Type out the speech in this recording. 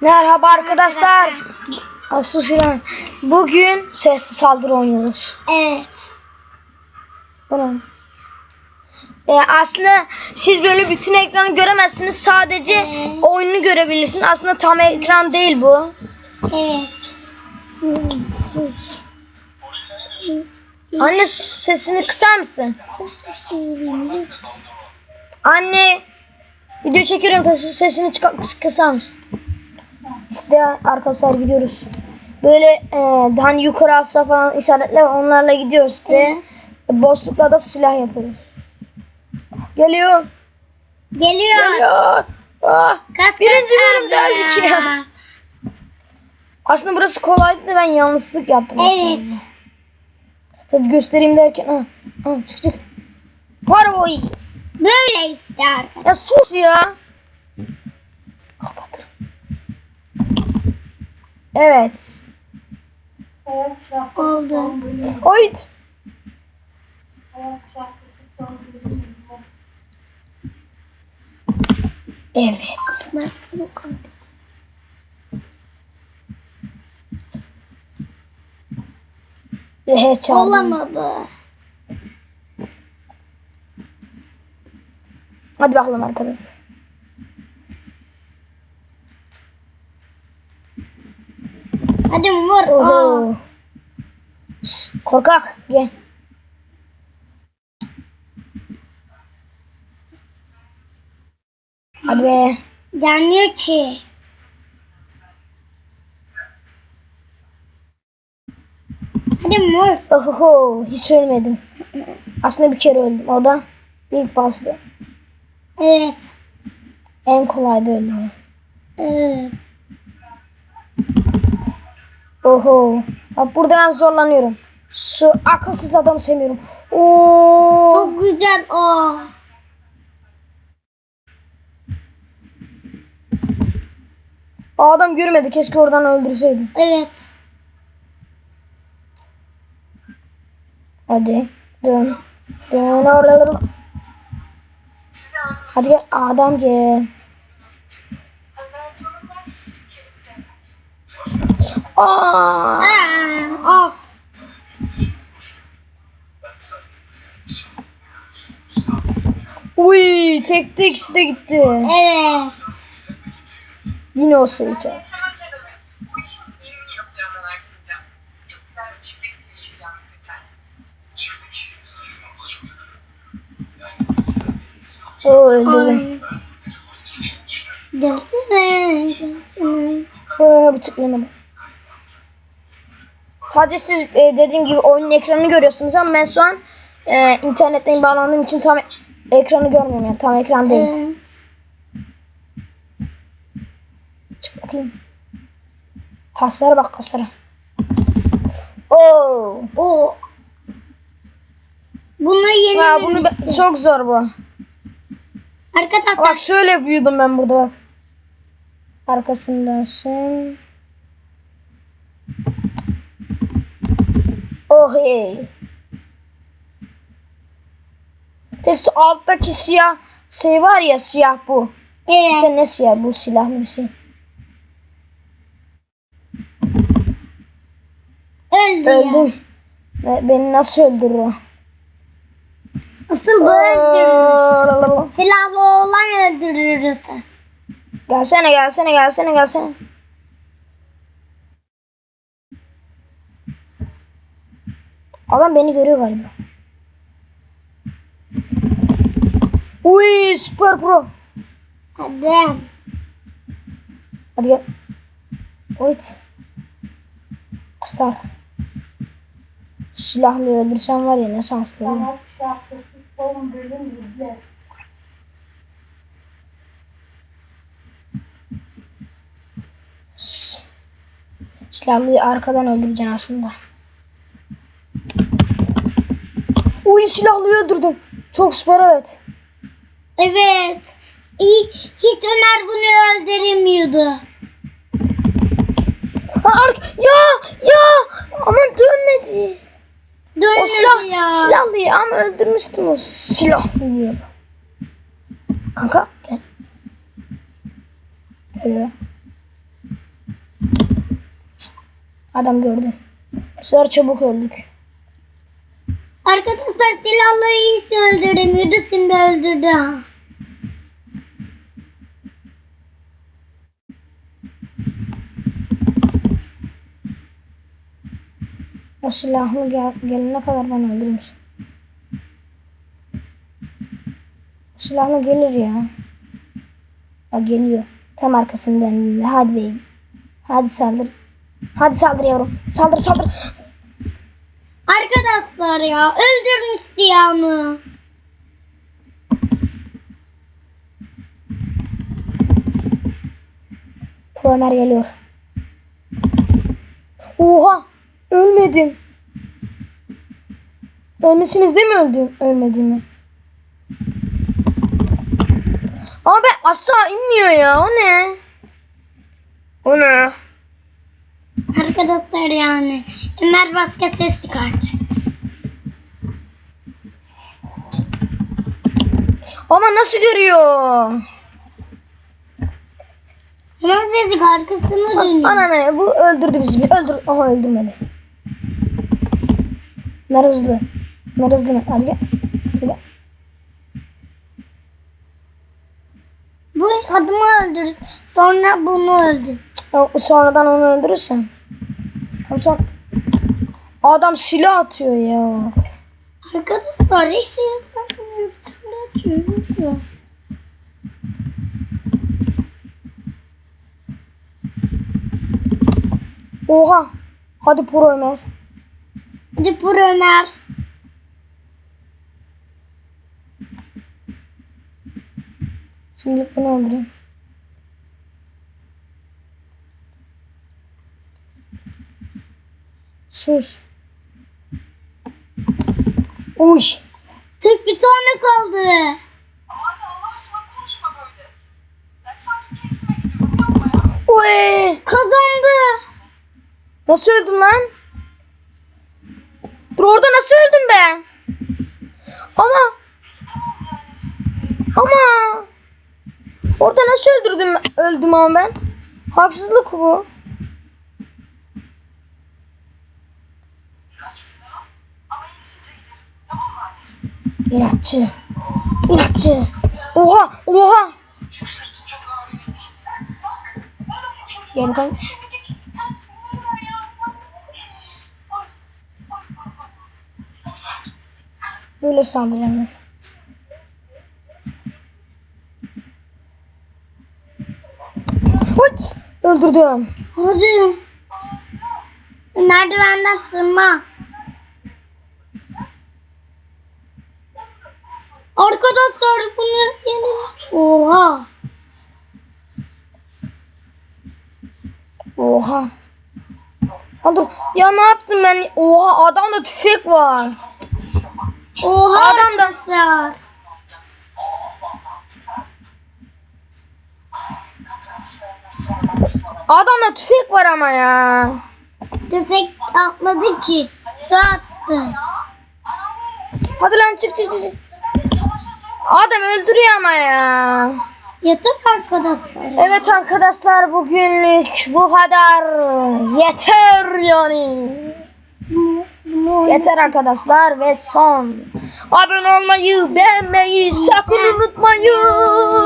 Merhaba arkadaşlar. Asusilen. Bugün sessiz saldırı oynuyoruz. Evet. Tamam. Ee, aslında siz böyle bütün ekranı göremezsiniz. Sadece Evet. oyunu görebilirsiniz. Aslında tam ekran değil bu. Evet. Anne sesini kısar mısın? Anne video çekiyorum sesini çıkar, mısın? İşte arkadaşlar gidiyoruz. Böyle e, hani yukarı asla falan işaretler var, onlarla gidiyoruz işte. Boşlukla da silah yapıyoruz. Geliyor. Geliyor. Geliyor. Ah, birinci öldük abi ya. Aslında burası kolaydı da ben yanlışlık yaptım. Evet. Tabii göstereyim derken. Ha, ha, çık çık. İyi. Böyle işte arkadaşlar. Ya sus ya. Evet. Oldu. Oyt. Evet. Bak, bunu koy. Rehe çaldım. Olamadı. Hadi bakalım arkadaşlar. Aa. Oho. Şş, Korkak gel. Be. Gelmiyor ki. Hadi vur. Oho, hiç ölmedim. Aslında bir kere öldüm. O da ilk bastı. Evet. En kolaydı öldüm. Evet. Oho. Bak burada ben zorlanıyorum. Şu akılsız adamı sevmiyorum. Oo. Çok güzel o. O adam görmedi. Keşke oradan öldürseydim. Evet. Hadi. Dön. Dön. Hadi gel. Adam gel. Aa. Aa, of. Uy, tek tek işte gitti. Evet. Yine o sayacak. Bu işin iyi yapacağımdan ayrılacağım. Yoksa çiftlik yaşayacağım kaçar. O öldürdüm. Gelsene. Ee, bıçaklamadım. Sadece siz e, dediğim gibi oyunun ekranını görüyorsunuz ama ben şu an e, internetten bağlandığım için tam ekranı görmüyorum yani tam ekran değil. Evet. Çık bakayım. Kaslara bak kaslara. Oo. O. Bunu yeni Ya bunu ben- çok zor bu. Arkadaşlar Bak şöyle büyüdüm ben burada bak. Arkasındasın. Oh hey. Tek şu alttaki siyah şey var ya siyah bu. evet. İşte ne siyah bu silahlı bir şey. öldü ya. Öldüm. Ve Beni nasıl öldürür o? Asıl bu öldürür. Silahlı olan öldürür. Gelsene gelsene gelsene gelsene. Adam beni görüyor galiba. Uy süper pro. Hadi. Hadi gel. Oyt. Kıstar. Silahlı öldürsem var ya ne şanslı. olur. son bölüm izle. Silahlıyı arkadan öldüreceksin aslında. Uy silahlıyı öldürdüm. Çok süper evet. Evet. Hiç Ömer bunu öldüremiyordu. Ya ya aman dönmedi. O Dönmedi silah ya. silahlıyı ama öldürmüştüm o silahlıyı. Kanka gel. Öyle. Adam gördü. Bu sefer çabuk öldük. Arkadaşlar silahlı iyisi öldüremiyordu. Şimdi öldürdü ha. O silahlı gel gelene kadar ben öldürmüş. Silahlı gelir ya. Bak geliyor. Tam arkasından. Hadi beyim. Hadi saldır. Hadi saldır yavrum. Saldır saldır. Arkadaşlar ya öldürmüş. Pro Ömer geliyor. Oha! Ölmedim. Ölmesiniz değil mi öldüm? Ölmediğimi. Ama ben asla inmiyor ya. O ne? O ne? Arkadaşlar yani. Ömer başka ses çıkardı. Ama nasıl görüyor? Hemen sesi arkasını dönüyor. Ana ne? Bu öldürdü bizi. Öldür. Aha öldürmedi. Mer hızlı. Mer hızlı. Hadi gel. Hadi. Bu adamı öldürdü. Sonra bunu öldü. Ya Sonradan onu öldürürsen. Sen... Adam silah atıyor ya. Arkadaşlar yapmıyorum. Oha. Hadi Pro Ömer. Hadi Pro Ömer. Şimdi bunu öldüreyim. Sus. Uy. Bir tane kaldı. Anne Allah aşkına konuşma böyle. Ben sanki keyfime gidiyorum. Yapma ya. Kazandı. Nasıl öldüm lan? Dur orada nasıl öldüm ben? Ama ama orada nasıl öldürdüm öldüm ama ben? Haksızlık bu. Birkaç gün daha. Ama iyileşince giderim. Tamam mı anneciğim? İnatçı. İnatçı. Oha oha. Gel bakalım. Böyle. Hıç! Öldürdüm. Hadi. Merdivenden tırma. Arkadaşlar bunu yenelim. Oha. Oha. Ha dur. Ya ne yaptım ben? Oha adamda tüfek var. Oha Adam da- arkadaşlar. Adamda tüfek var ama ya. Tüfek atmadı ki. Su attı. Hadi lan çık çık çık. Adam öldürüyor ama ya. Yatak arkadaşlar. Evet arkadaşlar bugünlük bu kadar. Yeter yani. Yeter arkadaşlar ve son. Abone olmayı, beğenmeyi sakın unutmayın.